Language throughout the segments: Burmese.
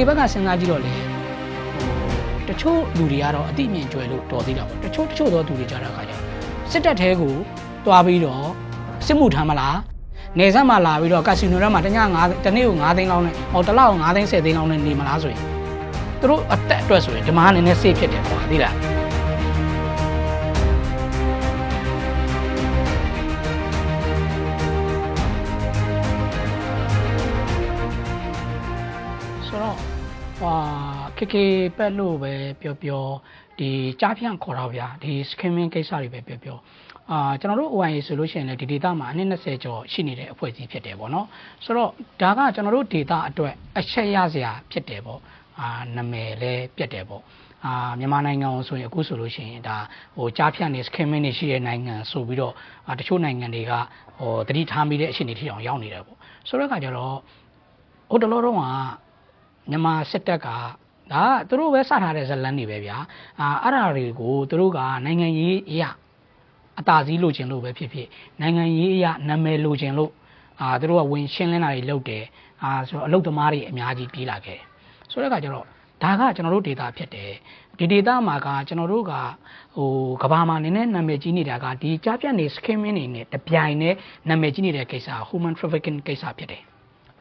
လူငယ်တွေဘက်ကစဉ်းစားကြည့်တော့လေတချို့လူတွေကတော့အတိအမြင်ကျွဲလို့တော်သေးတာပေါ့တချို့တချို့သောသူတွေကြတာခါကျစစ်တပ်ထဲကိုတွားပြီးတော့စစ်မှုထမ်းမလားနေဆက်မှာလာပြီးတော့ကာစီနိုထဲမှာတည9တနေ့ကို9သိန်းလောက်နဲ့ဟောတစ်လောက်9သိန်း10သိန်းလောက်နဲ့နေမလားဆိုရင်သူတို့အသက်အတွက်ဆိုရင်ဒီမှာနည်းနည်း safe ဖြစ်တယ်ကွာသိလား ဟာခေခေပက်လို့ပဲပြောပြောဒီကြားဖြန့်ခေါ်တော့ဗျာဒီ skimming ကိစ္စတွေပဲပြောပြောအာကျွန်တော်တို့ OIA ဆိုလို့ရှိရင်လည်းဒီ data မှာအနည်း20ကျော်ရှိနေတဲ့အဖွဲ့အစည်းဖြစ်တယ်ပေါ့နော်ဆိုတော့ဒါကကျွန်တော်တို့ data အတွက်အချက်ရစရာဖြစ်တယ်ပေါ့အာနာမည်လည်းပြတ်တယ်ပေါ့အာမြန်မာနိုင်ငံကိုဆိုရင်အခုဆိုလို့ရှိရင်ဒါဟိုကြားဖြန့်နေ skimming တွေရှိတဲ့နိုင်ငံဆိုပြီးတော့အာတချို့နိုင်ငံတွေကဟိုတတိထားမိတဲ့အခြေအနေထိအောင်ရောက်နေတယ်ပေါ့ဆိုတော့အခါကျတော့ဟိုတလောတော့က မြန်မာစစ်တပ်ကဒါကသူတို့ပဲစထားတဲ့ဇတ်လန်းတွေပဲဗျာအာအဲ့ဒါတွေကိုသူတို့ကနိုင်ငံရေးအရာအသာစီးလိုချင်လို့ပဲဖြစ်ဖြစ်နိုင်ငံရေးအရာနာမည်လိုချင်လို့အာသူတို့ကဝင်ရှင်းလင်းတာတွေလုပ်တယ်အာဆိုတော့အလုတ်သမားတွေအများကြီးပြေးလာခဲ့တယ်ဆိုတဲ့အခါကျတော့ဒါကကျွန်တော်တို့ဒေတာဖြစ်တယ်ဒီဒေတာမှာကကျွန်တော်တို့ကဟိုကဘာမှာနည်းနည်းနာမည်ကြီးနေတာကဒီကြားပြတ်နေ skimming နေနဲ့တပြိုင်နဲ့နာမည်ကြီးနေတဲ့ကိစ္စ human trafficking ကိစ္စဖြစ်တယ်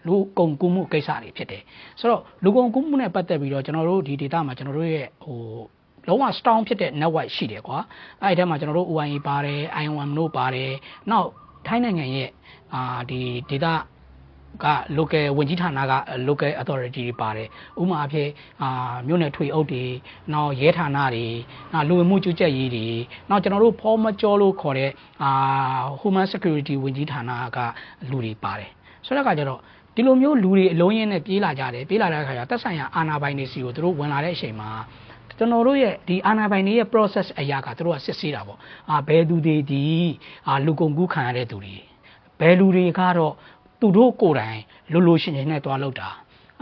လူကုန်ကူးမှုကိစ္စတွေဖြစ်တယ်ဆိုတော့လူကုန်ကူးမှုနဲ့ပတ်သက်ပြီးတော့ကျွန်တော်တို့ဒီ data မှာကျွန်တော်တို့ရဲ့ဟိုလုံးဝ strong ဖြစ်တဲ့ network ရှိတယ်ကွာအဲ့ဒီထဲမှာကျွန်တော်တို့ OIA ပါတယ် IOM တို့ပါတယ်နောက်ထိုင်းနိုင်ငံရဲ့အာဒီ data က local ဝင်ကြီးဌာနက local authority တွေပါတယ်ဥပမာအဖြစ်အာမြို့နယ်ထွေအုပ်တွေနောက်ရဲဌာနတွေနောက်လူဝင်မှုကြီးကြပ်ရေးတွေနောက်ကျွန်တော်တို့ဖောမကျော်လို့ခေါ်တဲ့အာ human security ဝင်ကြီးဌာနကလူတွေပါတယ်ဆိုတော့ကကြတော့ ဒီလိုမျိုးလူတွေအလုံးရင်းနဲ့ပြေးလာကြတယ်ပြေးလာတဲ့အခါကျသက်ဆိုင်ရာအာဏာပိုင်တွေစီကိုသူတို့ဝင်လာတဲ့အချိန်မှာကျွန်တော်တို့ရဲ့ဒီအာဏာပိုင်တွေရဲ့ process အရာကသူတို့ကစစ်ဆေးတာပေါ့အာဘယ်သူတွေဒီအာလူကုန်ကူးခံရတဲ့သူတွေဘယ်လူတွေကတော့သူတို့ကိုယ်တိုင်လူလူရှင်ရှင်နဲ့တွားလောက်တာ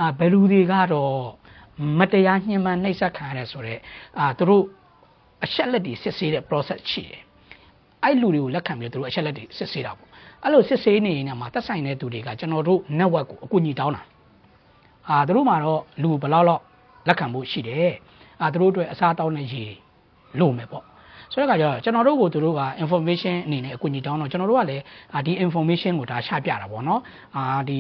အာဘယ်လူတွေကတော့မတရားညှဉ်းပန်းနှိပ်စက်ခံရတဲ့ဆိုတော့အာသူတို့အချက်လက်တွေစစ်ဆေးတဲ့ process ရှိတယ်အဲ့လူတွေကိုလက်ခံပြီးတော့သူတို့အချက်လက်တွေစစ်ဆေးတာပေါ့ အဲ့လိုစစ်ဆေးနေရင်လည်းမှာတက်ဆိုင်တဲ့သူတွေကကျွန်တော်တို့ network ကိုအကူအညီတောင်းတာအာသူတို့မှာတော့လူဘယ်လောက်လောက်လက်ခံဖို့ရှိတယ်အာသူတို့အတွက်အစားတောင်းတဲ့ရေလိုမယ်ပေါ့ဆိုတော့ကကြတော့ကျွန်တော်တို့ကိုသူတို့က information အနေနဲ့အကူအညီတောင်းတော့ကျွန်တော်တို့ကလည်းအာဒီ information ကိုဒါချပြတာပေါ့နော်အာဒီ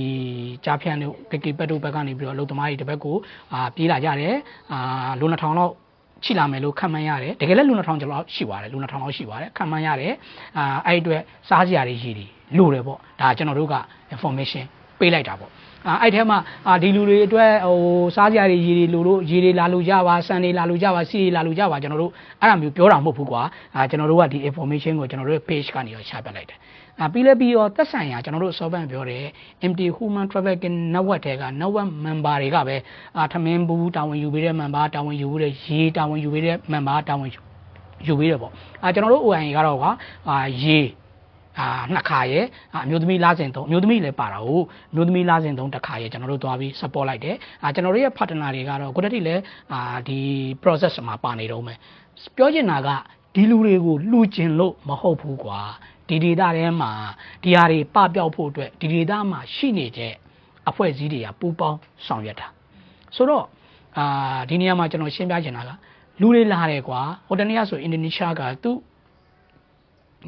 ကြားဖြန့်တို့ကေကေပက်တို့ဘက်ကနေပြီးတော့အလုပ်သမားတွေတစ်ဘက်ကိုအာပြေးလာကြတယ်အာလူနှစ်ထောင်လောက်ရှိလာမယ်လို့ခံမှန်းရတယ်တကယ်လည်းလူ2000ကျော်လောက်ရှိပါတယ်လူ2000လောက်ရှိပါတယ်ခံမှန်းရတယ်အာအဲ့ဒီအတွက်စားစရာတွေရည်တွေ လိုတယ်ပေါ့ဒါကျွန်တော်တို့က information ပေးလိုက်တာပေါ့အာအဲ့ထဲမှာအာဒီလူတွေအတွက်ဟိုစားစရာတွေရည်တွေလိုလို့ရည်တွေလာလို့ကြပါဆန်တွေလာလို့ကြပါစီတွေလာလို့ကြပါကျွန်တော်တို့အဲ့ဒါမျိုးပြောတာမဟုတ်ဘူးကွာအာကျွန်တော်တို့ကဒီ information ကိုကျွန်တော်တို့ရဲ့ page ကနေရောရှာပြလိုက်တယ်အာပြီးလဲပြီးရောသက်ဆိုင်ရာကျွန်တော်တို့စောပန့်ပြောတဲ့ MT Human Trafficking Network တွေက network member တွေကပဲအာထမင်းဘူးတာဝန်ယူပေးတဲ့ member တာဝန်ယူပေးတဲ့ရေတာဝန်ယူပေးတဲ့ member တာဝန်ယူယူပေးတယ်ပေါ့အာကျွန်တော်တို့ OIA ကတော့ကအာရေ အာနှစ်ခါရဲ့အာအမျိုးသမီးလားစဉ်သုံးအမျိုးသမီးလည်းပါတာဟုတ်အမျိုးသမီးလားစဉ်သုံးတစ်ခါရဲ့ကျွန်တော်တို့သွားပြီး support လိုက်တယ်အာကျွန်တော်တို့ရဲ့ partner တွေကတော့ကိုတက်တိလည်းအာဒီ process မှာပါနေတော့မယ်ပြောချင်တာကဒီလူတွေကိုလှူကျင်လို့မဟုတ်ဘူးကွာဒီဒေတာထဲမှာဒီဟာတွေပပျောက်ဖို့အတွက်ဒီဒေတာမှာရှိနေတဲ့အဖွဲ့အစည်းတွေကပူးပေါင်းဆောင်ရွက်တာဆိုတော့အာဒီနေရာမှာကျွန်တော်ရှင်းပြချင်တာကလူတွေလာတယ်ကွာဟိုတနေ့ကဆိုအင်ဒိုနီးရှားကသူ့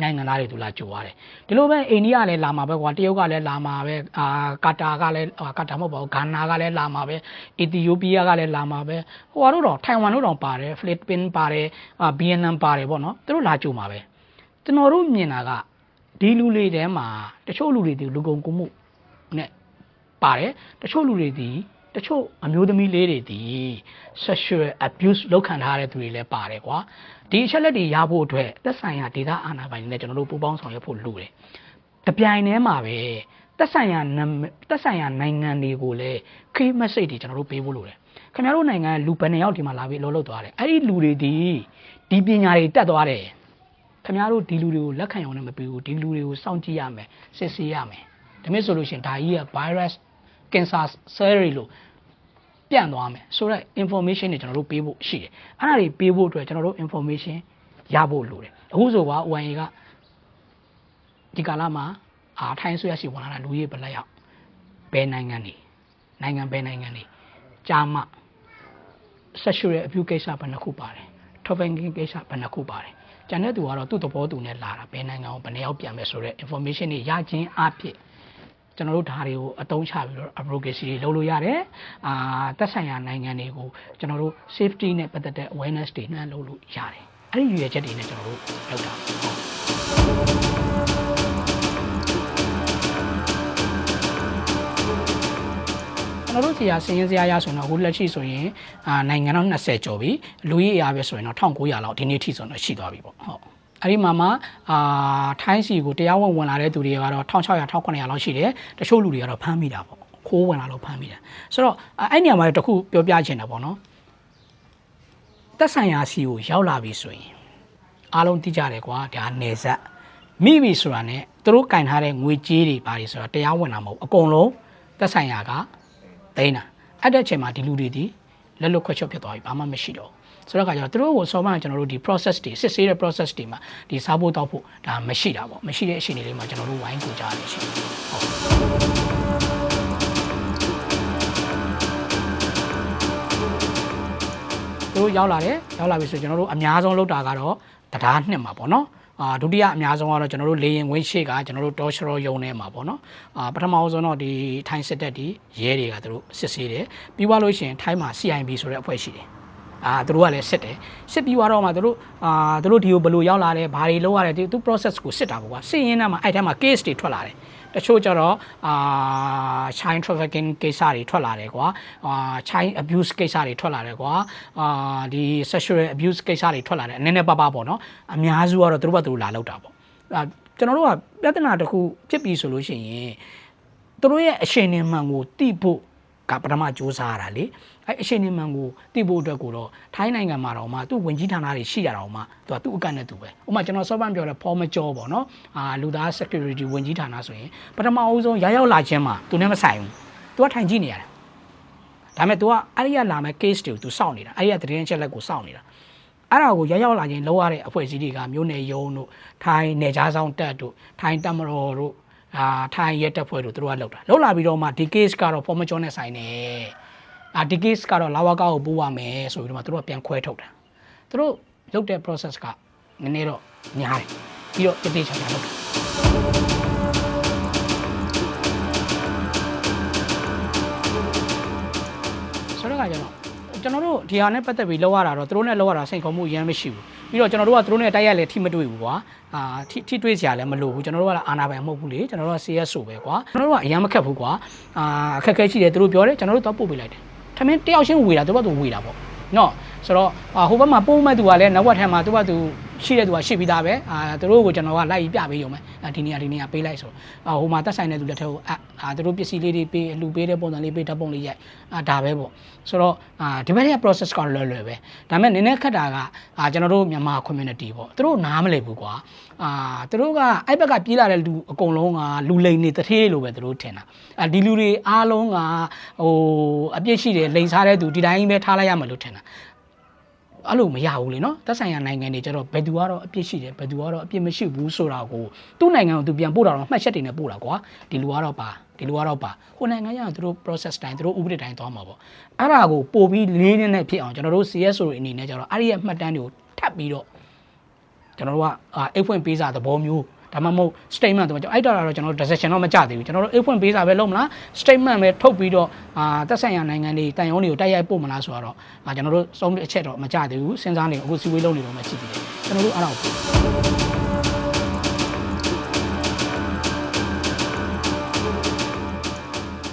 နိုင်ငံသားတွေသူလာကြိုရတယ်ဒီလိုပဲအိန္ဒိယလည်းလာမှာပဲကွာတရုတ်ကလည်းလာမှာပဲအာကာတာကလည်းအာကာတာမဟုတ်ပါဘူးဂါနာကလည်းလာမှာပဲအီသီယိုးပီးယားကလည်းလာမှာပဲဟိုဟာတို့တော့ထိုင်ဝမ်တို့တော့ပါတယ်ဖိလစ်ပင်းပါတယ်အာဗီယက်နမ်ပါတယ်ပေါ့နော်သူတို့လာကြိုမှာပဲကျွန်တော်တို့မြင်တာကဒီလူတွေထဲမှာတချို့လူတွေဒီလူကုန်ကူးမှုနဲ့ပါတယ်တချို့လူတွေဒီ တချို့အမျိုးသမီးလေးတွေဒီ sexual abuse လုပ်ခံထားရတဲ့သူတွေလည်းပါတယ်ကွာဒီအချက်လက်တွေရဖို့အတွက်သက်ဆိုင်ရာဒေသအာဏာပိုင်တွေနဲ့ကျွန်တော်တို့ပူးပေါင်းဆောင်ရွက်ဖို့လိုတယ်။တပြိုင်တည်းမှာပဲသက်ဆိုင်ရာနာမည်သက်ဆိုင်ရာနိုင်ငံတွေကိုလည်း key message တွေကျွန်တော်တို့ပေးဖို့လိုတယ်။ခင်ဗျားတို့နိုင်ငံလူဘယ်နှစ်ယောက်ဒီမှာလာပြီးအလုပ်လုပ်သွားတယ်။အဲ့ဒီလူတွေဒီဒီပညာတွေတက်သွားတယ်။ခင်ဗျားတို့ဒီလူတွေကိုလက်ခံရုံနဲ့မပေးဘူးဒီလူတွေကိုစောင့်ကြည့်ရမယ်စစ်ဆေးရမယ်။ဒါမျိုးဆိုလို့ရှိရင်ဒါကြီးက virus cancer cell တွေလို့ပြန့်သွားမယ်ဆိုတော့ information တွေကျွန်တော်တို့ပေးဖို့ရှိတယ်အဲ့ဒါတွေပေးဖို့အတွက်ကျွန်တော်တို့ information ရဖို့လိုတယ်အခုဆိုက ONA ကဒီကာလမှာအာထိုင်းဆွေရရှိဝင်လာတာလူကြီးဘယ်လက်ရောက်ဘယ်နိုင်ငံနေနိုင်ငံဘယ်နိုင်ငံနေကြာမှ sexual abuse ကိစ္စဘယ်နှခုပါတယ် trafficking ကိစ္စဘယ်နှခုပါတယ်ကျန်တဲ့သူကတော့သူ့သဘောသူနဲ့လာတာဘယ်နိုင်ငံကိုဘယ်နှယောက်ပြန်မယ်ဆိုတော့ information တွေရခြင်းအဖြစ် ကျွန်တော်တို့ဒါတွေကိုအသုံးချပြီးတော့ advocacy တွေလုပ်လို့ရတယ်အာသက်ဆိုင်ရာနိုင်ငံတွေကိုကျွန်တော်တို့ safety နဲ့ပတ်သက်တဲ့ awareness တွေနှမ်းလုပ်လို့ရတယ်အဲ့ဒီရည်ရွယ်ချက်တွေနဲ့ကျွန်တော်တို့လုပ်တာဟုတ်ကျွန်တော်တို့စီယာစင်းရင်စရာရဆိုတော့အခုလက်ရှိဆိုရင်အာနိုင်ငံတော့20ကျော်ပြီလူကြီးအရာပဲဆိုရင်တော့1900လောက်ဒီနေ့ထိဆိုတော့ရှိသွားပြီပေါ့ဟုတ် အဲ့ဒီမှာမှအာထိုင်းစီကိုတရားဝင်ဝင်လာတဲ့သူတွေကတော့1600 1900လောက်ရှိတယ်တချို့လူတွေကတော့ဖမ်းမိတာပေါ့ခိုးဝင်လာလို့ဖမ်းမိတယ်ဆိုတော့အဲ့ဒီနေရာမှာတခုပြောပြချင်တာပေါ့နော်သက်ဆိုင်ရာစီကိုရောက်လာပြီဆိုရင်အားလုံးသိကြတယ်ကွာဒါနေဆက်မိပြီဆိုတာနဲ့သူတို့ကင်ထားတဲ့ငွေကြေးတွေဘာတွေဆိုတာတရားဝင်တာမဟုတ်အကုန်လုံးသက်ဆိုင်ရာကသိန်းတာအဲ့တဲ့အချိန်မှာဒီလူတွေဒီ လက်လွတ်ခွက်ချွတ်ဖြစ်သွားပြီဘာမှမရှိတော့ဘူးဆိုတော့ကကြတော့သူတို့ကိုစောမှကျွန်တော်တို့ဒီ process တွေစစ်ဆေးတဲ့ process တွေမှာဒီစားဖို့တောက်ဖို့ဒါမရှိတာပေါ့မရှိတဲ့အချိန်တွေလေးမှာကျွန်တော်တို့ဝိုင်းကူကြရတယ်ရှိတယ်ဟုတ်သူတို့ရောက်လာတယ်ရောက်လာပြီဆိုကျွန်တော်တို့အများဆုံးလုပ်တာကတော့တရားနှစ်မှာပေါ့နော် အာဒုတိယအများဆုံးကတော့ကျွန်တော်တို့လေရင်ဝင်းရှိကကျွန်တော်တို့တောရှရောယုံထဲမှာပေါ့နော်အာပထမဆုံးတော့ဒီထိုင်းစစ်တပ်ဒီရဲတွေကသူတို့စစ်ဆေးတယ်ပြီးသွားလို့ရှိရင်ထိုင်းမှာ CIB ဆိုတဲ့အဖွဲ့ရှိတယ် အာသူတို့ကလည်းစစ်တယ်စစ်ပြီးသွားတော့မှသူတို့အာသူတို့ဒီကိုဘယ်လိုရောက်လာလဲဘာတွေလုပ်ရတယ်ဒီသူ process ကိုစစ်တာပေါ့ကွာစစ်ရင်းနဲ့မှအဲ့ထဲမှာ case တွေထွက်လာတယ်တချို့ကျတော့အာ child trafficking ကိစ္စတွေထွက်လာတယ်ကွာအာ child abuse ကိစ္စတွေထွက်လာတယ်ကွာအာဒီ sexual abuse ကိစ္စတွေထွက်လာတယ်အနေနဲ့ပပပေါ့နော်အများစုကတော့သူတို့ဘက်သူတို့လာလောက်တာပေါ့အာကျွန်တော်တို့ကပြဿနာတစ်ခုဖြစ်ပြီဆိုလို့ရှိရင်သူတို့ရဲ့အရှင်နေမှန်ကိုတိဖို့ကပထမစူးစမ်းရတာလေ အဲအရှင်နေမှန်ကိုတိဖို့အတွက်ကိုတော့ထိုင်းနိုင်ငံမှာတော့မှသူ့ဝင်ကြီးဌာနတွေရှိရတာတော့မှသူကသူ့အကန့်နဲ့သူပဲဥပမာကျွန်တော်စောပန်းပြောတဲ့ form မကျော်ပေါ့နော်အာလူသား security ဝင်ကြီးဌာနဆိုရင်ပထမအဦးဆုံးရောက်ရောက်လာခြင်းမှာသူနဲ့မဆိုင်ဘူးသူကထိုင်ကြည့်နေရတယ်ဒါပေမဲ့ तू ကအဲ့ဒီကလာမဲ့ case တွေကို तू စောင့်နေတာအဲ့ဒီကသတင်းချက်လက်ကိုစောင့်နေတာအဲ့ဒါကိုရောက်ရောက်လာခြင်းလောက်ရတဲ့အဖွဲ့အစည်းတွေကမျိုးနယ်ယုံတို့ထိုင်းနယ်ကြားဆောင်တက်တို့ထိုင်းတမတော်တို့အာထိုင်းရဲတပ်ဖွဲ့တို့သူတို့ကလောက်တာလောက်လာပြီးတော့မှဒီ case ကတော့ form ကျော်နဲ့ဆိုင်နေ အာဒီ case ကတော့လာဝကောက်ကိုပို့ရမယ်ဆိုပြီးတော့မှသူတို့ကပြန်ခွဲထုတ်တာသူတို့လုပ်တဲ့ process ကနည်းနည်းတော့များတယ်ပြီးတော့တတိချာချာလုပ်တာဆိုတော့ကကျတော့ကျွန်တော်တို့ဒီဟာနဲ့ပတ်သက်ပြီးလောက်ရတာတော့သူတို့နဲ့လောက်ရတာစိတ်ခေါ်မှုအရင်မရှိဘူးပြီးတော့ကျွန်တော်တို့ကသူတို့နဲ့တိုက်ရိုက်လည်းထိမတွေ့ဘူးကွာအာထိထိတွေ့စရာလည်းမလိုဘူးကျွန်တော်တို့ကလည်းအာနာပိုင်မဟုတ်ဘူးလေကျွန်တော်တို့က CS ဆိုပဲကွာကျွန်တော်တို့ကအရင်မခက်ဘူးကွာအာအခက်အခဲရှိတယ်သူတို့ပြောတယ်ကျွန်တော်တို့တော့ပို့ပေးလိုက်တယ် ထမင်းတယောက်ချင်းဝေတာသူတို့ကသူဝေတာပေါ့နော် ဆိုတော့အာဟိုဘက်မှာပို့မဲ့သူကလည်းနောက်ဘက်ထမ်းမှာသူကသူရှိတဲ့သူကရှိပြီးသားပဲအာသူတို့ကိုကျွန်တော်ကလိုက်ပြီးပြပေးရုံပဲအာဒီနေရာဒီနေရာပေးလိုက်ဆိုအာဟိုမှာတက်ဆိုင်တဲ့သူလက်ထက်ကိုအာအာသူတို့ပစ္စည်းလေးတွေပေးလူပေးတဲ့ပုံစံလေးပေးဓာတ်ပုံလေးရိုက်အာဒါပဲပေါ့ဆိုတော့အာဒီဘက်က process ကလွယ်လွယ်ပဲဒါပေမဲ့နည်းနည်းခက်တာကအာကျွန်တော်တို့မြန်မာ community ပေါ့သူတို့နားမလည်ဘူးကွာအာသူတို့ကအဲ့ဘက်ကပြေးလာတဲ့လူအကုန်လုံးကလူလိန်နေတထေးလို့ပဲသူတို့ထင်တာအာဒီလူတွေအားလုံးကဟိုအပြစ်ရှိတယ်လိန်စားတဲ့သူဒီတိုင်းပဲထားလိုက်ရမှာလို့ထင်တာ အဲ့လိုမရဘူးလေနော်သက်ဆိုင်ရာနိုင်ငံတွေကျတော့ဘယ်သူကတော့အပြစ်ရှိတယ်ဘယ်သူကတော့အပြစ်မရှိဘူးဆိုတာကိုသူ့နိုင်ငံကိုသူပြန်ပို့တာတော့မှတ်ချက်တွေနဲ့ပို့တာကွာဒီလူကတော့ပါဒီလူကတော့ပါဟိုနိုင်ငံကျတော့သူတို့ process တိုင်းသူတို့ဥပဒေတိုင်းသွားမှာပေါ့အဲ့ဒါကိုပို့ပြီးလေးနည်းနဲ့ဖြစ်အောင်ကျွန်တော်တို့ CSO တွေအနေနဲ့ကျတော့အဲ့ဒီရဲ့မှတ်တမ်းတွေကိုထပ်ပြီးတော့ကျွန်တော်တို့ကအိတ်ဖွင့်ပေးစာသဘောမျိုး ဒါမှမဟုတ် statement တော့ကျွန်တော်အဲ့တော့တော့ကျွန်တော်တို့ decision တော့မကြသေးဘူးကျွန်တော်တို့အိတ်ဖွင့်ပေးစာပဲလုပ်မလား statement ပဲထုတ်ပြီးတော့အာသက်ဆိုင်ရာနိုင်ငံတွေတန်ရုံးတွေကိုတိုက်ရိုက်ပို့မလားဆိုတော့အာကျွန်တော်တို့စုံအချက်တော့မကြသေးဘူးစဉ်းစားနေအခုစီဝေးလုံးနေတော့မှရှိသေးတယ်ကျွန်တော်တို့အဲ့ဒါကို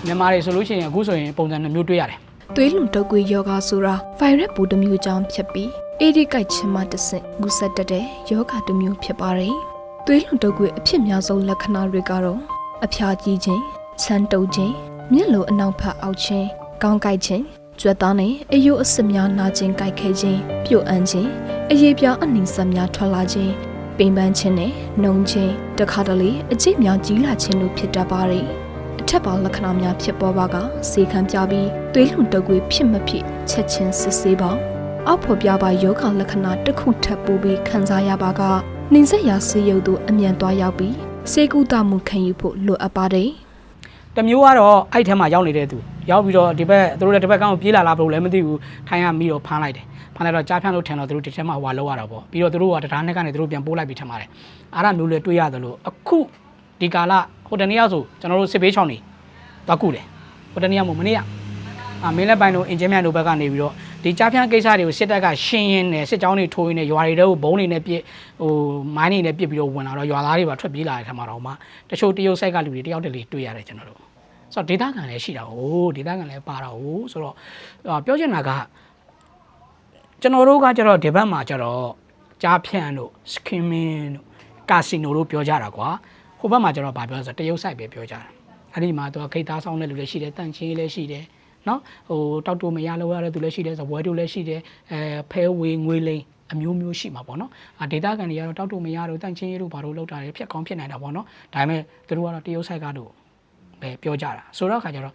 မြန်မာတွေဆိုလို့ရှိရင်အခုဆိုရင်ပုံစံနှမျိုးတွေ့ရတယ်သွေးလွန်တုပ်ကွေးယောဂဆိုတာဗိုင်ရပ်ပိုးတစ်မျိုးကြောင့်ဖြစ်ပြီးအေဒီကိုက်ချင်းမှတစ်ဆင့်ကူးစက်တတ်တဲ့ယောဂတစ်မျိုးဖြစ်ပါတယ်။ သွေးလွန်တုပ်ကွေးအဖြစ်များဆုံးလက္ခဏာတွေကတော့အဖျားကြီးခြင်း၊ဆန်းတုပ်ခြင်း၊မျက်လုံးအနောက်ဖက်အောက်ခြင်း၊ကောင်းကိုက်ခြင်း၊ကြွက်သားနဲ့အယိုးအစစ်များနာခြင်းကိုက်ခဲခြင်း၊ပြုတ်အန်းခြင်း၊အရေးပြားအနှိမ့်ဆက်များထွက်လာခြင်း၊ပိန်ပန်းခြင်းနဲ့နှုံခြင်းတခါတလေအကျိတ်များကြီးလာခြင်းတို့ဖြစ်တတ်ပါတယ်။အထက်ပါလက္ခဏာများဖြစ်ပေါ်ပါကစေခံပြပြီးသွေးလွန်တုပ်ကွေးဖြစ်မဖြစ်ချက်ချင်းစစ်ဆေးပါအောက်ဖော်ပြပါယောဂလက္ခဏာတစ်ခုထပ်ပိုးပြီးခံစားရပါက နှင်းဆက်ရာဆေးရုပ်သို့အမြန်သွားရောက်ပြီးစေကူတာမှုခံယူဖို့လိုအပ်ပါတယ်တစ်မျိုးကတော့အဲ့ထဲမှာရောက်နေတဲ့သူရောက်ပြီးတော့ဒီဘက်သူတို့လည်းဒီဘက်ကန်းကိုပြေးလာလားဘယ်လိုလဲမသိဘူးထိုင်းကမိတော့ဖမ်းလိုက်တယ်ဖမ်းလိုက်တော့ကြားဖြန့်လို့ထင်တော့သူတို့ဒီထဲမှာဟွာလောက်ရတာပေါ့ပြီးတော့သူတို့ကတရားနဲ့ကနေသူတို့ပြန်ပို့လိုက်ပြီးထင်ပါတယ်အားရမျိုးလည်းတွေးရတယ်လို့အခုဒီကာလဟိုတနေ့ရောက်ဆိုကျွန်တော်တို့စစ်ဘေးချောင်းနေသွားကူတယ်ဟိုတနေ့ရောက်မို့မနေ့ကအာမင်းလက်ပိုင်းတို့အင်ဂျင်မြန်တို့ဘက်ကနေပြီးတော့ ဒီကြားဖြန့်ကိစ္စတွေကိုစစ်တပ်ကရှင်းရင်းနဲ့စစ်ကြောင်းတွေထိုးရင်းနဲ့ရွာတွေတဲကိုဘုံတွေနဲ့ပြစ်ဟိုမိုင်းတွေနဲ့ပြစ်ပြီးတော့ဝင်လာတော့ရွာသားတွေပါထွက်ပြေးလာတဲ့ထက်မှာတော့မှတချို့တရုတ်ဆိုင်ကလူတွေတယောက်တလေတွေ့ရတယ်ကျွန်တော်တို့ဆိုတော့ဒေတာကန်လည်းရှိတာဟိုဒေတာကန်လည်းပါတာဟိုဆိုတော့အာပြောချင်တာကကျွန်တော်တို့ကကျတော့ဒီဘက်မှာကျတော့ကြားဖြန့်တို့ skimming တို့ကာစီနိုတို့ပြောကြတာကွာဟိုဘက်မှာကျတော့ဗာပြောဆိုတရုတ်ဆိုင်ပဲပြောကြတာအဲ့ဒီမှာသူကခိတ်သားဆောင်တဲ့လူလည်းရှိတယ်တန့်ချင်းလည်းရှိတယ် နော်ဟိုတောက်တူမရလို့ရတဲ့သူလည်းရှိတယ်ဇပွဲတို့လည်းရှိတယ်အဲဖဲဝေငွေလိန်အမျိုးမျိုးရှိမှာပေါ့နော်အာဒေတာကန်တွေကတော့တောက်တူမရတို့တန့်ချင်းတို့ဘာလို့လောက်တာလဲဖြတ်ကောင်းဖြစ်နိုင်တာပေါ့နော်ဒါပေမဲ့သူတို့ကတော့တရုတ်ဆိုင်ကတော့ပဲပြောကြတာဆိုတော့ခါကျတော့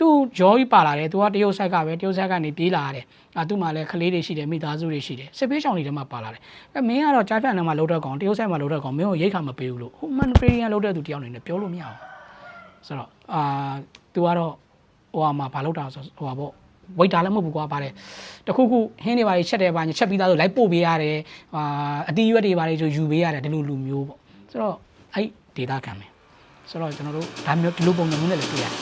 သူရောကြီးပါလာတယ်သူကတရုတ်ဆိုင်ကပဲတရုတ်ဆိုင်ကနေပြေးလာရတယ်အာသူ့မှာလည်းကလေးတွေရှိတယ်မိသားစုတွေရှိတယ်စစ်ပေးချောင်းတွေထဲမှာပါလာတယ်အဲမင်းကတော့ကြားဖြတ်နေမှာလောက်တော့ကောင်တရုတ်ဆိုင်မှာလောက်တော့ကောင်မင်းကိုရိတ်ခါမပေးဘူးလို့ဟိုမန်ပရီယန်လောက်တဲ့သူတယောက်နေနဲ့ပြောလို့မရဘူးဆိုတော့အာသူကတော့ ဟိုဟာမှာဘာလောက်တာဆိုဟိုဟာပေါ့ဝိတ်တာလည်းမဟုတ်ဘူးကွာပါတယ်တခုခုဟင်းတွေပါချက်တယ်ပါချက်ပြီးသားဆိုလိုက်ပို့ပေးရတယ်အာအတီးရွက်တွေပါလေဆိုယူပေးရတယ်ဒီလိုလူမျိုးပေါ့ဆိုတော့အဲ့ဒေတာခံမယ်ဆိုတော့ကျွန်တော်တို့ဒါမျိုးဒီလိုပုံစံမျိုးနဲ့လည်းတွေ့ရတယ်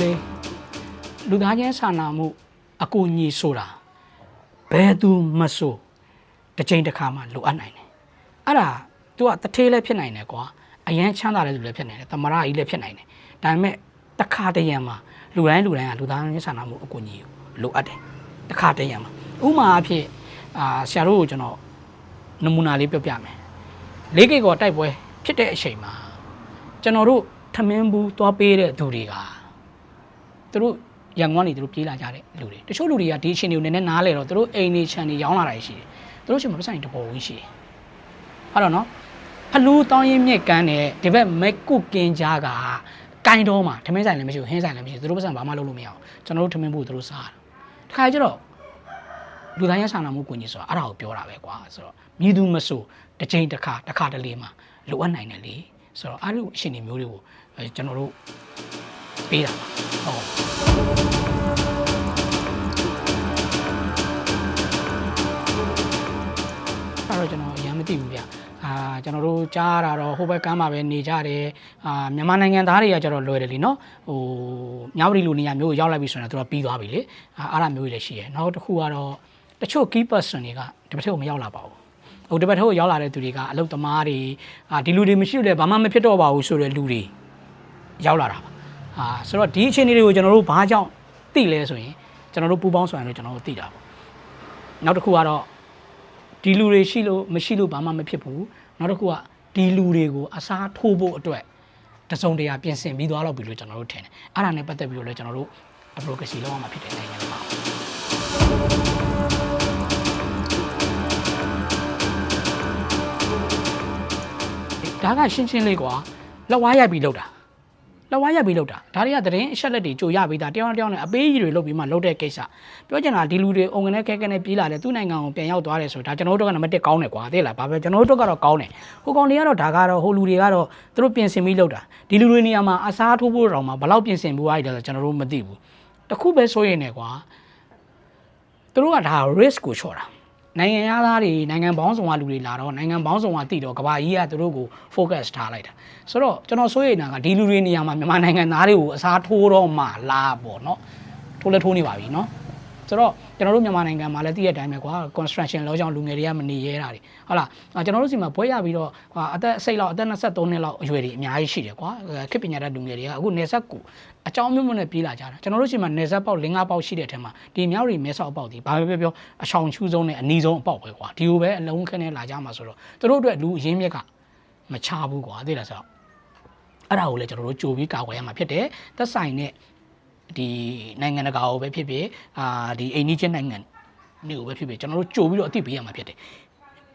လေလူသားချင်းစာနာမှု အကူအညီဆိုတာဘယ်သူမဆိုတစ်ချိန်တစ်ခါမှလိုအပ်နိုင်တယ်အဲ့ဒါ तू ကတထေးလည်းဖြစ်နိုင်တယ်ကွာအရန်ချမ်းသာတဲ့လူလည်းဖြစ်နိုင်တယ်တမရကြီးလည်းဖြစ်နိုင်တယ်ဒါပေမဲ့တစ်ခါတရံမှာလူတိုင်းလူတိုင်းကလူသားချင်းစာနာမှုအကူအညီကိုလိုအပ်တယ်တစ်ခါတရံမှာဥပမာအဖြစ်အာဆရာတို့ကိုကျွန်တော်နမူနာလေးပြောပြမယ်လေးကိတ်ကောတိုက်ပွဲဖြစ်တဲ့အချိန်မှာကျွန်တော်တို့ထမင်းဘူးသွားပေးတဲ့သူတွေကသူတို့ရန်ကုန်ကနေသူတို့ပြေးလာကြတဲ့လူတွေတချို့လူတွေကဒီအချိန်တွေကိုနည်းနည်းနားလဲတော့သူတို့အိမ်နေခြံနေရောင်းလာတာရှိတယ်သူတို့ချိန်မှာပတ်စံတပေါ်ဝင်ရှိတယ်ဟုတ်တော့နော် ဖလူးတောင်းရင်မြက်ကန်းတဲ့ဒီဘက်မက်ကုကင်ကြားကကိုင်းတော့မှာထမင်းဆိုင်လည်းမရှိဘူးဟင်းဆိုင်လည်းမရှိဘူးသူတို့ပတ်စံဘာမှလုပ်လို့မရအောင်ကျွန်တော်တို့ထမင်းဘူးသူတို့စားတာတခါကျတော့လူတိုင်းရဆန္ဒမှုကိုကြီးဆိုတာအဲ့ဒါကိုပြောတာပဲကွာဆိုတော့မြည်သူမဆိုတစ်ချိန်တစ်ခါတစ်ခါတလေမှာလိုအပ်နိုင်တယ်လေဆိုတော့အဲ့လိုအရှင်တွေမျိုးတွေကိုအဲကျွန်တော်တို့ပေးတာပါဟုတ်အဲ့တော့ကျွန်တော်အရင်မသိဘူးဗျအာ ကျွန်တော်တို့ကြားရတာတော့ဟိုဘက်ကမ်းမှာပဲနေကြတယ်အာမြန်မာနိုင်ငံသားတွေကကျတော့လွယ်တယ်လीเนาะဟိုမြောက်ရီလိုနေရာမျိုးကိုရောက်လိုက်ပြီဆိုရင်တော့သူကပြီးသွားပြီလေအာအဲ့ဒါမျိုးတွေလည်းရှိရယ်နောက်တစ်ခုကတော့တချို့ key person တွေကဒီဘက်ထက်ကိုမရောက်လာပါဘူးဟိုဒီဘက်ထက်ကိုရောက်လာတဲ့သူတွေကအလုတ်သမားတွေအာဒီလူတွေမရှိလို့လည်းဘာမှမဖြစ်တော့ပါဘူးဆိုတဲ့လူတွေရောက်လာတာပါအာဆိုတော့ဒီအခြေအနေတွေကိုကျွန်တော်တို့ဘာကြောင့်သိလဲဆိုရင်ကျွန်တော်တို့ပူပေါင်းဆောင်ရလို့ကျွန်တော်တို့သိတာပေါ့နောက်တစ်ခုကတော့ ဒီလူတွေရှိလို့မရှိလို့ဘာမှမဖြစ်ဘူး နောက်တစ်ခုကဒီလူတွေကိုအစားထိုးဖို့အတွက်တစုံတရာပြင်ဆင်ပြီးသွားတော့ပြီလို့ကျွန်တော်တို့ထင်တယ်အဲ့ဒါနဲ့ပတ်သက်ပြီးတော့လည်းကျွန်တော်တို့ advocacy လုပ်ရမှာဖြစ်တဲ့နိုင်ငံတွေပါဒါကရှင်းရှင်းလေးကွာလက်ဝါးရိုက်ပြီးလောက်တာ လက်ဝါးရိုက်ပြီးလောက်တာဒါတွေကသတင်းအချက်လက်တွေကြိုရပြီးသားတယောက်နဲ့တယောက်နဲ့အပေးကြီးတွေလုပ်ပြီးမှလုပ်တဲ့ကိစ္စပြောချင်တာဒီလူတွေအုံငနဲ့ခဲခဲနဲ့ပြေးလာတယ်သူ့နိုင်ငံကိုပြန်ရောက်သွားတယ်ဆိုတော့ဒါကျွန်တော်တို့ကနံပါတ်1ကောင်းတယ်ကွာသိလားဘာပဲကျွန်တော်တို့ကတော့ကောင်းတယ်ဟိုကောင်တွေကတော့ဒါကတော့ဟိုလူတွေကတော့သူတို့ပြင်ဆင်ပြီးလုပ်တာဒီလူတွေနေရာမှာအစားထိုးဖို့တောင်မှဘယ်လောက်ပြင်ဆင်ဖို့ရတယ်ဆိုကျွန်တော်တို့မသိဘူးတခုပဲဆိုရင်ねကွာသူတို့ကဒါ risk ကိုချော့တာ နိုင်ငံသားတွေနိုင်ငံပေါင်းစုံကလူတွေလာတော့နိုင်ငံပေါင်းစုံကတည်တော့ကဘာကြီးကသူတို့ကို focus ထားလိုက်တာဆိုတော့ကျွန်တော်စိုးရိမ်တာကဒီလူတွေနေရာမှာမြန်မာနိုင်ငံသားတွေကိုအစားထိုးတော့မှလားပေါ့နော်ထိုးလဲထိုးနေပါပြီနော် ဆိုတော့ကျွန်တော်တို့မြန်မာနိုင်ငံမှာလည်းတည့်ရတဲ့အတိုင်းပဲကွာ construction လောကြောင့်လူငယ်တွေကမနေရဲတာတွေဟုတ်လားအာကျွန်တော်တို့စီမှာဘွဲရပြီးတော့ဟာအသက်အစိတ်လောက်အသက်23နှစ်လောက်အရွယ်တွေအများကြီးရှိတယ်ကွာခေတ်ပညာတတ်လူငယ်တွေကအခုနေဆက်ကူအကြောင်းမျိုးမျိုးနဲ့ပြေးလာကြတာကျွန်တော်တို့စီမှာနေဆက်ပေါက်5ပေါက်ရှိတဲ့အထက်မှာဒီမြောက်ရီမဲဆောက်ပေါက်ဒီဘာပဲပြောပြောအချောင်ချူးဆုံးနဲ့အနီးဆုံးအပေါက်ပဲကွာဒီလိုပဲအလုံးခနဲ့လာကြမှာဆိုတော့သူတို့အတွက်လူအရင်းမြက်ကမချဘူးကွာသိလားဆိုတော့အဲ့ဒါကိုလည်းကျွန်တော်တို့ကြိုပြီးကာကွယ်ရမှာဖြစ်တယ်သက်ဆိုင်တဲ့ ဒီနိုင်ငံတကာကိုပဲဖြစ်ဖြစ်အာဒီအိန္ဒိချင်းနိုင်ငံတွေကိုပဲဖြစ်ဖြစ်ကျွန်တော်တို့ကြိုပြီးတော့အသိပေးရမှာဖြစ်တယ်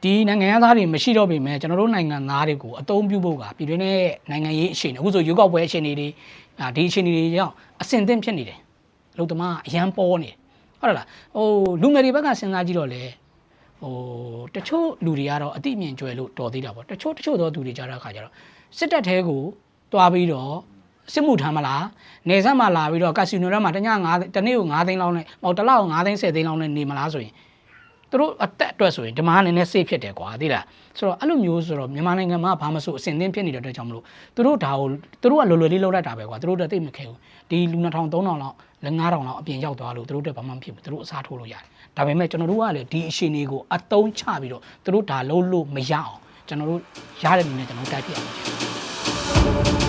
ဒီနိုင်ငံသားတွေမရှိတော့ပြီမဲ့ကျွန်တော်တို့နိုင်ငံသားတွေကိုအသုံးပြုဖို့ကပြည်တွင်းနဲ့နိုင်ငံရေးအခြေအနေအခုဆိုရွေးကောက်ပွဲအခြေအနေတွေအာဒီအခြေအနေတွေကြောင့်အဆင်သင့်ဖြစ်နေတယ်အလုပ်သမားအရန်ပေါ်နေတယ်ဟုတ်လားဟိုလူငယ်တွေဘက်ကစဉ်းစားကြည့်တော့လေဟိုတချို့လူတွေကတော့အတိအမြင်ကျွဲလို့တော်သေးတာပေါ့တချို့တချို့သောသူတွေကြားတဲ့အခါကျတော့စစ်တပ်ထဲကိုတွားပြီးတော့ စစ်မှုထမ်းမလားနေဆက်မှာလာပြီးတော့ကက်စီနိုထဲမှာတည9တနေ့ကို9သိန်းလောက်နဲ့ဟိုတစ်လောက်9သိန်း10သိန်းလောက်နဲ့နေမလားဆိုရင်သူတို့အသက်အတွက်ဆိုရင်ဒီမှာနည်းနည်းစေးဖြစ်တယ်ကွာသိလားဆိုတော့အဲ့လိုမျိုးဆိုတော့မြန်မာနိုင်ငံမှာဘာမှမဆိုအစင်သင်းဖြစ်နေတဲ့အတွက်ကြောင့်မလို့သူတို့ဒါကိုသူတို့ကလွယ်လွယ်လေးလောက်တတ်တာပဲကွာသူတို့တော့သိမခဲဘူးဒီလူ2000 3000လောက်လည်း9000လောက်အပြင်ရောက်သွားလို့သူတို့တက်ဘာမှမဖြစ်ဘူးသူတို့အစားထိုးလို့ရတယ်ဒါပေမဲ့ကျွန်တော်တို့ကလည်းဒီအရှင်တွေကိုအတုံးချပြီးတော့သူတို့ဒါလုံးလို့မရအောင်ကျွန်တော်တို့ရတဲ့နည်းနဲ့ကျွန်တော်တိုက်ပြရအောင်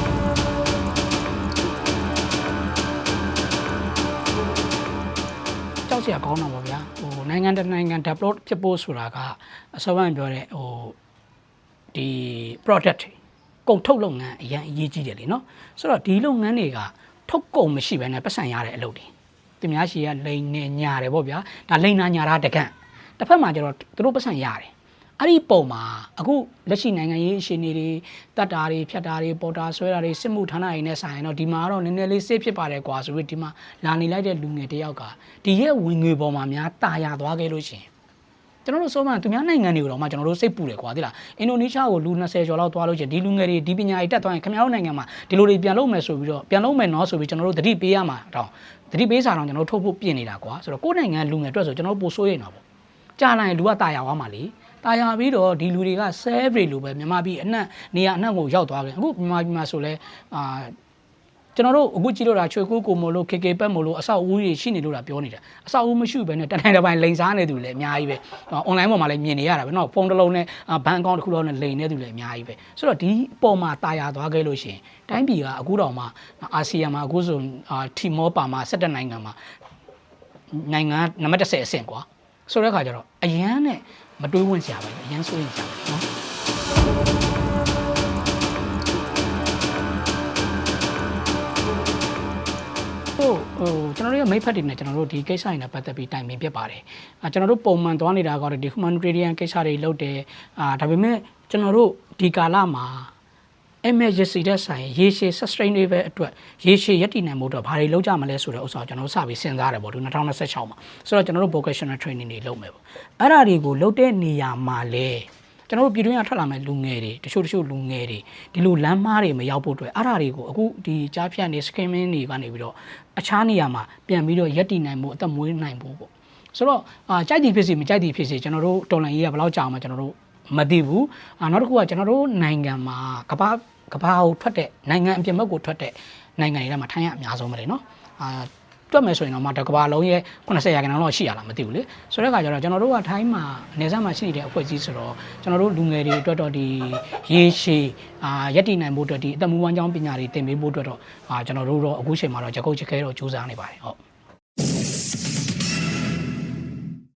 က်စရာကောင်းတော့ပါဗျာဟိုနိုင်ငံတနိုင်ငံ develop ဖြစ်ဖို့ဆိုတာကအစောပိုင်းပြောတဲ့ဟိုဒီ product ကုန်ထုတ်လုပ်ငန်းအရင်အရေးကြီးတယ်လေနော်ဆိုတော့ဒီလုပ်ငန်းတွေကထုတ်ကုန်မရှိဘဲနဲ့ပတ်စံရတဲ့အလုပ်တွေသူများရှိရလိန်နေညာတယ်ပေါ့ဗျာဒါလိန်နာညာတာတကန့်တစ်ဖက်မှာကျတော့သူတို့ပတ်စံရတယ် အဲ့ဒီပုံမှာအခုလက်ရှိနိုင်ငံရေးအခြေအနေတွေတတ်တာတွေဖြတ်တာတွေပေါ်တာဆွဲတာတွေစစ်မှုထမ်းတာတွေနဲ့ဆိုင်ရင်တော့ဒီမှာတော့နည်းနည်းလေးစိတ်ဖြစ်ပါတယ်ကွာဆိုပြီးဒီမှာလာနေလိုက်တဲ့လူငယ်တယောက်ကဒီရဲ့ဝင်ငွေပေါ်မှာများတာယာသွားခဲ့လို့ရှင်ကျွန်တော်တို့ဆိုမှသူများနိုင်ငံတွေကိုတော့မှကျွန်တော်တို့စိတ်ပူတယ်ကွာသိလားအင်ဒိုနီးရှားကိုလူ20ကျော်လောက်သွားလို့ချင်းဒီလူငယ်တွေဒီပညာတွေတက်သွားရင်ခင်ဗျားတို့နိုင်ငံမှာဒီလိုတွေပြန်လုပ်မယ်ဆိုပြီးတော့ပြန်လုပ်မယ်နော်ဆိုပြီးကျွန်တော်တို့သတိပေးရမှာတောင်းသတိပေးစာတော့ကျွန်တော်တို့ထုတ်ဖို့ပြင်နေတာကွာဆိုတော့ကိုယ်နိုင်ငံလူငယ်အတွက်ဆိုကျွန်တော်တို့ပို့ဆိုးရိမ်တာပေါ့ကြာလာရင်လူကတာယာသွားမှာလေ ตายရပြီးတော့ဒီလူတွေက save တွေလိုပဲမြန်မာပြည်အနှံ့နေရာအနှံ့ကိုရောက်သွားတယ်အခုမြန်မာပြည်မှာဆိုလဲအာကျွန်တော်တို့အခုကြည့်လို့တာချွေကူးကိုမို့လို့ KK ပက်မို့လို့အဆောက်အဦတွေရှိနေလို့တာပြောနေတယ်အဆောက်အဦမရှိဘဲနဲ့တတိုင်းတစ်ပိုင်းလိန်စားနေသူလည်းအများကြီးပဲ online ပေါ်မှာလည်းမြင်နေရတာပဲเนาะဖုန်းတစ်လုံးနဲ့ဘဏ်အကောင့်တစ်ခုလုံးနဲ့လိန်နေသူလည်းအများကြီးပဲဆိုတော့ဒီအပေါ်မှာตายရသွားခဲ့လို့ရှိရင်တိုင်းပြည်ကအခုတော့မှအာဆီယံမှာအခုဆိုအာထီမောပါမှာ17နိုင်ငံမှာ နိုင်ငံနံပါတ်30အဆင့်ကွာဆိုတဲ့အခါကျတော့အရန်နဲ့ မတွေးဝင့်စရာပါဘူးအရင်ဆိုရင်စရာပါနော်ဟိုဟိုကျွန်တော်တို့ရဲ့မိတ်ဖက်တွေနဲ့ကျွန်တော်တို့ဒီကိစ္စတွေနဲ့ပတ်သက်ပြီးတိုင်ပင်ဖြစ်ပါတယ်။အာကျွန်တော်တို့ပုံမှန်သွားနေတာကတော့ဒီ humanitarian ကိစ္စတွေလုပ်တယ်။အာဒါပေမဲ့ကျွန်တော်တို့ဒီကာလမှာ emergency တဲ့ဆိုင်ရေရှည် sustainable အတွက်ရေရှည်ရည်တည်နိုင်မှုတော့ဘာတွေလုပ်ကြမလဲဆိုတဲ့ဥစ္စာကိုကျွန်တော်တို့စပြီးစဉ်းစားတယ်ပေါ့ဒီ2026မှာဆိုတော့ကျွန်တော်တို့ vocational training တွေလုပ်မယ်ပေါ့အဲ့ဒါတွေကိုလုပ်တဲ့နေရာမှာလဲကျွန်တော်တို့ပြည်တွင်းကထွက်လာမဲ့လူငယ်တွေတချို့တချို့လူငယ်တွေဒီလိုလမ်းမားတွေမရောက်ဖို့အတွက်အဲ့ဒါတွေကိုအခုဒီကြားဖြတ်နေ skimming တွေကနေပြီးတော့အခြားနေရာမှာပြန်ပြီးတော့ရည်တည်နိုင်မှုအသက်မွေးနိုင်ဖို့ပေါ့ဆိုတော့အာကြိုက်သည်ဖြစ်စီမကြိုက်သည်ဖြစ်စီကျွန်တော်တို့တော်လန်ရေးကဘယ်လောက်ကြာမှကျွန်တော်တို့ မသိဘူးအာနောက်တစ်ခုကကျွန်တော်တို့နိုင်ငံမှာကမ္ဘာကမ္ဘာကိုထွက်တဲ့နိုင်ငံအပြင်ဘက်ကိုထွက်တဲ့နိုင်ငံတွေထဲမှာထိုင်းရအများဆုံးပဲလေနော်အာတွက်မယ်ဆိုရင်တော့မှတကဘာလုံးရဲ့80ရာခိုင်နှုန်းလောက်ရှိရလားမသိဘူးလေဆိုတဲ့အခါကျတော့ကျွန်တော်တို့ကထိုင်းမှာအနေစားမှာရှိနေတဲ့အဖွဲ့အစည်းဆိုတော့ကျွန်တော်တို့လူငယ်တွေအတွက်တော့ဒီရေရှည်အာယက်တည်နိုင်ဖို့အတွက်ဒီအသက်မူဝမ်းကြောင်းပညာတွေသင်ပေးဖို့အတွက်တော့အာကျွန်တော်တို့တော့အခုချိန်မှာတော့ကြကုတ်ချခဲတော့စူးစမ်းနေပါတယ်ဟုတ်